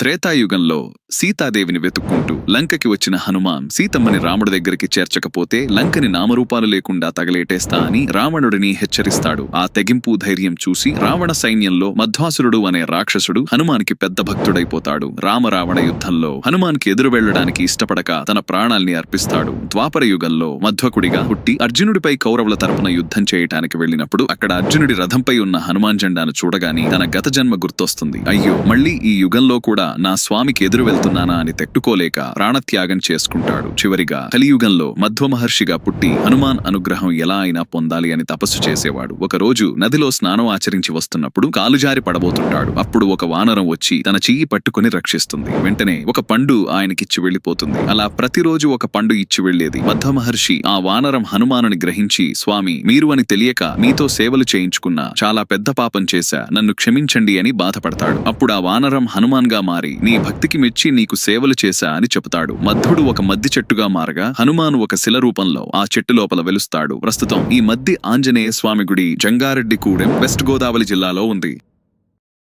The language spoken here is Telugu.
త్రేతాయుగంలో సీతాదేవిని వెతుక్కుంటూ లంకకి వచ్చిన హనుమాన్ సీతమ్మని రాముడి దగ్గరికి చేర్చకపోతే లంకని నామరూపాలు లేకుండా తగలేటేస్తా అని రావణుడిని హెచ్చరిస్తాడు. ఆ తెగింపు ధైర్యం చూసి రావణ సైన్యంలో మధ్వాసురుడు అనే రాక్షసుడు హనుమాన్కి పెద్ద భక్తుడైపోతాడు. రామరావణ యుద్ధంలో హనుమాన్కి ఎదురు వెళ్ళడానికి ఇష్టపడక తన ప్రాణాల్ని అర్పిస్తాడు. ద్వాపర యుగంలో మధ్వకుడిగా పుట్టి అర్జునుడిపై కౌరవుల తరపున యుద్ధం చేయటానికి వెళ్ళినప్పుడు అక్కడ అర్జునుడి రథంపై ఉన్న హనుమాన్ జెండాను చూడగాని తన గత జన్మ గుర్తొస్తుంది. అయ్యో మళ్ళీ ఈ యుగంలో కూడా నా స్వామికి ఎదురు వెళ్తున్నానా అని తెట్టుకోలేక ప్రాణత్యాగం చేసుకుంటాడు. చివరిగా కలియుగంలో మధ్వ మహర్షిగా పుట్టి హనుమాన్ అనుగ్రహం ఎలా అయినా పొందాలి అని తపస్సు చేసేవాడు. ఒక రోజు నదిలో స్నానం ఆచరించి వస్తున్నప్పుడు కాలుజారి పడబోతుంటాడు. అప్పుడు ఒక వానరం వచ్చి తన చెయ్యి పట్టుకుని రక్షిస్తుంది. వెంటనే ఒక పండు ఆయనకిచ్చి వెళ్ళిపోతుంది అలా ప్రతిరోజు ఒక పండు ఇచ్చి వెళ్ళేది మధ్వ మహర్షి ఆ వానరం హనుమానుని గ్రహించి స్వామి మీరు అని తెలియక మీతో సేవలు చేయించుకున్నా చాలా పెద్ద పాపం చేశా. నన్ను క్షమించండి అని బాధపడతాడు. అప్పుడు ఆ వానరం హనుమాన్గా మారి నీ భక్తికి మెచ్చి నీకు సేవలు చేశా అని చెబుతాడు. మధ్యుడు ఒక మద్ది చెట్టుగా మారగా హనుమాను ఒక శిల రూపంలో ఆ చెట్టు లోపల వెలుస్తాడు. ప్రస్తుతం ఈ మద్ది ఆంజనేయ స్వామి గుడి జంగారెడ్డి కూడెం వెస్ట్ గోదావరి జిల్లాలో ఉంది.